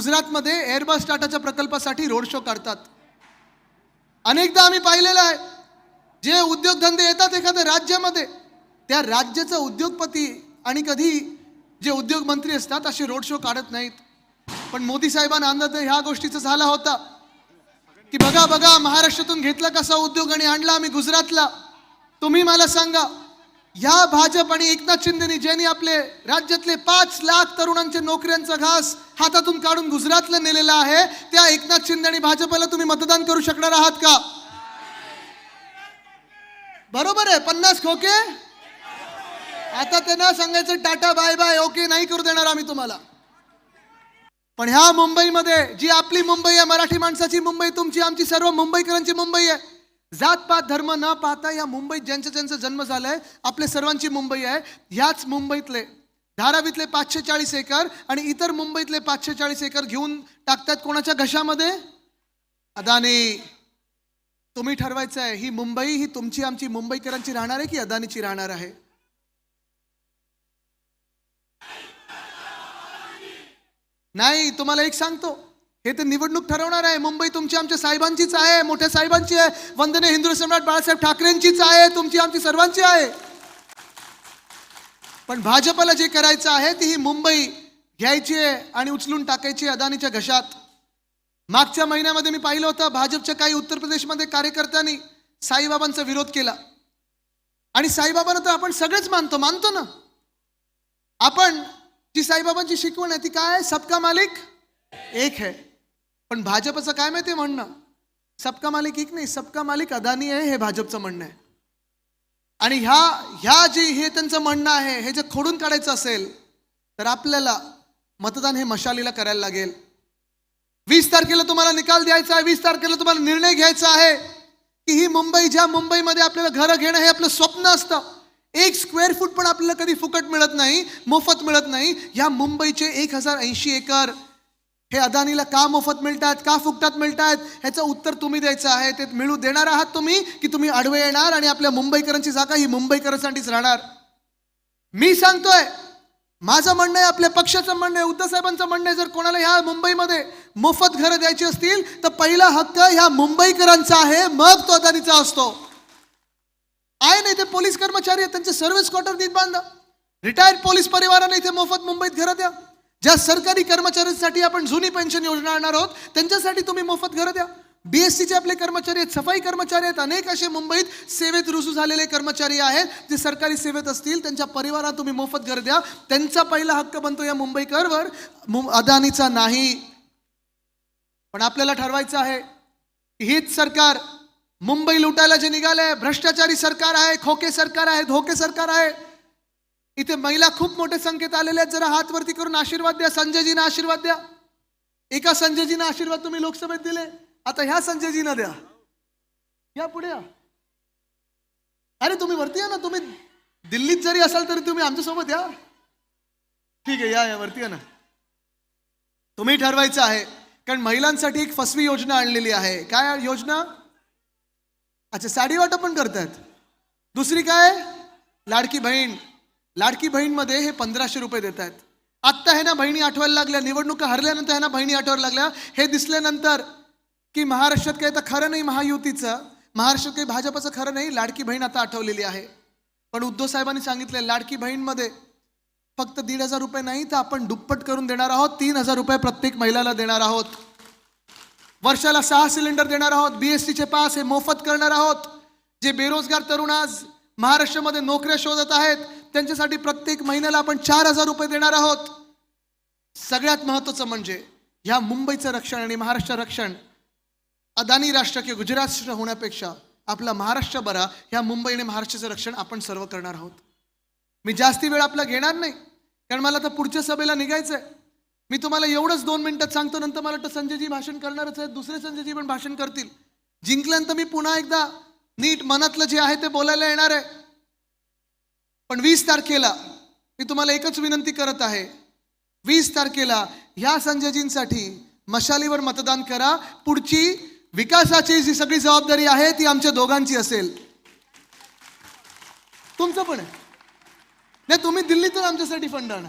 गुजरातमध्ये एअरबस टाटाच्या प्रकल्पासाठी road show काढतात. अनेकदा आम्ही पाहिलेलं आहे जे उद्योगधंदे येतात एखाद्या राज्यामध्ये त्या राज्याचा उद्योगपती आणि कधी जे उद्योग मंत्री असतात असे रोड शो काढत नाहीत. पण मोदी साहेबांना अंदाज ह्या गोष्टीचा झाला होता की बघा बघा महाराष्ट्रातून घेतला कसा उद्योग आणि आणला आम्ही गुजरातला. तुम्ही मला सांगा या भाजप आणि एकनाथ शिंदेनी ज्यांनी आपले राज्यातले पाच लाख तरुणांच्या नोकऱ्यांचा घास हातातून काढून गुजरातला नेलेला आहे त्या एकनाथ शिंदे आणि भाजपला तुम्ही मतदान करू शकणार आहात का? बरोबर आहे पन्नास खोके? आता त्यांना सांगायचं टाटा बाय बाय ओके नाही करू देणार आम्ही तुम्हाला. पण ह्या मुंबईमध्ये जी आपली मुंबई आहे मराठी माणसाची मुंबई तुमची आमची सर्व मुंबईकरांची मुंबई आहे. जात पात धर्म न पाहता या मुंबईत ज्यांचा ज्यांचा जन्म झालाय आपल्या सर्वांची मुंबई आहे ह्याच मुंबईतले धारावीतले पाचशे चाळीस एकर आणि इतर मुंबईतले पाचशे चाळीस एकर घेऊन टाकतात कोणाच्या घशामध्ये? अदानी तुम्ही ठरवायचं आहे ही मुंबई ही तुमची आमची मुंबईकरांची राहणार आहे की अदानीची राहणार आहे? नाही तुम्हाला एक सांगतो. हे तर निवडणूक ठरवणार आहे. मुंबई तुमची आमच्या साहेबांचीच आहे मोठ्या साहेबांची आहे. वंदने हिंदू सम्राट बाळासाहेब ठाकरेंचीच आहे तुमची आमची सर्वांची आहे. पण भाजपला जे करायचं आहे ती ही मुंबई घ्यायची आहे आणि उचलून टाकायची आहे अदानीच्या घशात. मागच्या महिन्यामध्ये मी पाहिलं होतं भाजपच्या काही उत्तर प्रदेशमध्ये कार्यकर्त्यांनी साईबाबांचा विरोध केला. आणि साईबाबांना तर आपण सगळेच मानतो मानतो ना. आपण जी साईबाबांची शिकवण आहे ती काय आहे? सबका मालिक एक है. पण भाजपचं काय माहिती म्हणणं? सबका मालिक एक नाही सबका मालिक अदानी आहे हे भाजपचं म्हणणं आहे. आणि ह्या ह्या जे हे त्यांचं म्हणणं आहे हे जर खोडून काढायचं असेल तर आपल्याला मतदान हे मशालीला करायला लागेल. वीस तारखेला तुम्हाला निकाल द्यायचा आहे वीस तारखेला तुम्हाला निर्णय घ्यायचा आहे की ही मुंबई ज्या मुंबईमध्ये आपल्याला घरं घेणं हे आपलं स्वप्न असतं एक स्क्वेअर फूट पण आपल्याला कधी फुकट मिळत नाही मोफत मिळत नाही ह्या मुंबईचे एक हजार ऐंशी एकर हे अदानीला का मोफत मिळतात का फुकटात मिळतात ह्याचं उत्तर तुम्ही द्यायचं आहे. ते मिळू देणार आहात तुम्ही की तुम्ही आडवे येणार आणि आपल्या मुंबईकरांची जागा ही मुंबईकरांसाठीच राहणार? मी सांगतोय माझं म्हणणं आहे आपल्या पक्षाचं म्हणणं आहे उद्धव साहेबांचं म्हणणं आहे जर कोणाला ह्या मुंबईमध्ये मोफत घरं द्यायची असतील तर पहिला हक्क ह्या मुंबईकरांचा आहे मग तो अदानीचा असतो. आहे नाही ते पोलीस कर्मचारी आहेत त्यांचे सर्व्हिस क्वार्टर नीट बांधा. रिटायर्ड पोलीस परिवाराने इथे मोफत मुंबईत घरं द्या. ज्या सरकारी कर्मचाऱ्यांसाठी आपण जुनी पेन्शन योजना आणणार आहोत त्यांच्यासाठी तुम्ही मोफत घरं द्या. बीएससीचे आपले कर्मचारी आहेत सफाई कर्मचारी आहेत अनेक असे मुंबईत सेवेत रुजू झालेले कर्मचारी आहेत जे सरकारी सेवेत असतील त्यांच्या परिवारात तुम्ही मोफत घर द्या. त्यांचा पहिला हक्क बनतो या मुंबईकरवर अदानीचा नाही. पण आपल्याला ठरवायचं आहे हेच सरकार. मुंबई लुटायला जे निघालंय भ्रष्टाचारी सरकार आहे खोके सरकार आहे धोके सरकार आहे. इथे महिला खूप मोठे संकेत आलेले आहेत. जरा हात वरती करून आशीर्वाद द्या. संजयजीना आशीर्वाद द्या. एका संजयजीना आशीर्वाद तुम्ही लोकसभेत दिले. आता ह्या संजयजीना द्या. या पुढे या. अरे तुम्ही वरती या ना. तुम्ही दिल्लीत जरी असाल तरी तुम्ही आमच्यासोबत या. ठीक आहे या या वरती या ना. तुम्ही ठरवायचं आहे. कारण महिलांसाठी एक फसवी योजना आणलेली आहे. काय योजना? अच्छा साडी वाटप पण करतायत. दुसरी काय? लाडकी बहीण. लाडकी बहीणमध्ये हे पंधराशे रुपये देत आहेत. आत्ता हे ना बहिणी आठवायला लागल्या निवडणुका हरल्यानंतर ह्या ना बहिणी आठवायला लागल्या. हे दिसल्यानंतर की महाराष्ट्रात काही आता खरं नाही महायुतीचं महाराष्ट्रात काही भाजपचं खरं नाही लाडकी बहीण आता आठवलेली आहे. पण उद्धव साहेबांनी सांगितलं लाडकी बहीणमध्ये फक्त दीड हजार रुपये नाही तर आपण दुप्पट करून देणार आहोत तीन हजार रुपये प्रत्येक महिलाला देणार आहोत. वर्षाला सहा सिलेंडर देणार आहोत बीएसटीचे पास हे मोफत करणार आहोत. जे बेरोजगार तरुण आज महाराष्ट्रामध्ये नोकऱ्या शोधत आहेत त्यांच्यासाठी प्रत्येक महिन्याला आपण चार हजार रुपये देणार आहोत. सगळ्यात महत्वाचं म्हणजे ह्या मुंबईचं रक्षण आणि महाराष्ट्र रक्षण अदानी राष्ट्र किंवा गुजरात राष्ट्र होण्यापेक्षा आपला महाराष्ट्र बरा ह्या मुंबई आणि महाराष्ट्राचं रक्षण आपण सर्व करणार आहोत. मी जास्ती वेळ आपला घेणार नाही कारण मला आता पुढच्या सभेला निघायचं आहे मी तुम्हाला एवढंच दोन मिनिटात सांगतो नंतर मला वाटतं संजयजी भाषण करणारच आहेत दुसरे संजयजी पण भाषण करतील. जिंकल्यानंतर मी पुन्हा एकदा नीट मनातलं जे आहे ते बोलायला येणार आहे. पण वीस तारखेला मी तुम्हाला एकच विनंती करत आहे. वीस तारखेला ह्या संजयजींसाठी मशालीवर मतदान करा. पुढची विकासाची जी सगळी जबाबदारी आहे ती आमच्या दोघांची असेल. तुमचं पण आहे. नाही तुम्ही दिल्लीतून आमच्यासाठी फंड आणा.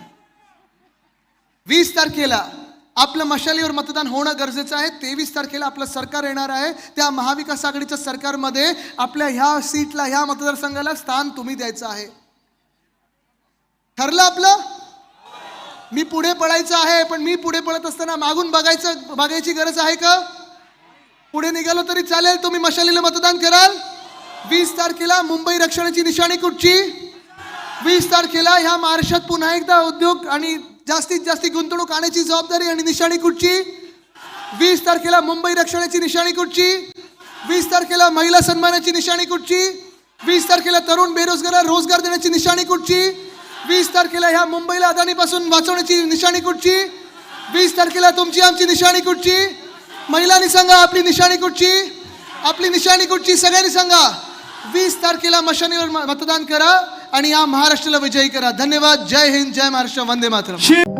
वीस तारखेला आपलं मशालीवर मतदान होणं गरजेचं आहे. तेवीस तारखेला आपलं सरकार येणार आहे. त्या महाविकास आघाडीच्या सरकारमध्ये आपल्या ह्या सीटला ह्या मतदारसंघाला स्थान तुम्ही द्यायचं आहे. ठरलं आपलं? मी पुढे पळायचं आहे पण मी पुढे पळत असताना मागून बघायचं बघायची गरज आहे का? पुढे निघालो तरी चालेल. तुम्ही मशालीला मतदान कराल. वीस तारखेला मुंबई रक्षणाची निशाणी कुठची? वीस तारखेला ह्या महाराष्ट्रात पुन्हा एकदा उद्योग आणि जास्तीत जास्त गुंतवणूक आणण्याची जबाबदारी आणि निशाणी कुठची? वीस तारखेला मुंबई रक्षणाची निशाणी कुठची? वीस तारखेला महिला सन्मानाची निशाणी कुठची? वीस तारखेला तरुण बेरोजगार रोजगार देण्याची निशाणी कुठची? वीस तारखेला ह्या मुंबईला अदानीपासून वाचवण्याची निशाणी कुठची? वीस तारखेला तुमची आमची निशाणी कुठची? महिलांनी सांगा आपली निशाणी कुठची? आपली निशाणी कुठची? सगळ्यांनी सांगा. वीस तारखेला मशानीवर मतदान करा आणि या महाराष्ट्राला विजयी करा. धन्यवाद. जय हिंद जय महाराष्ट्र. वंदे मातरम.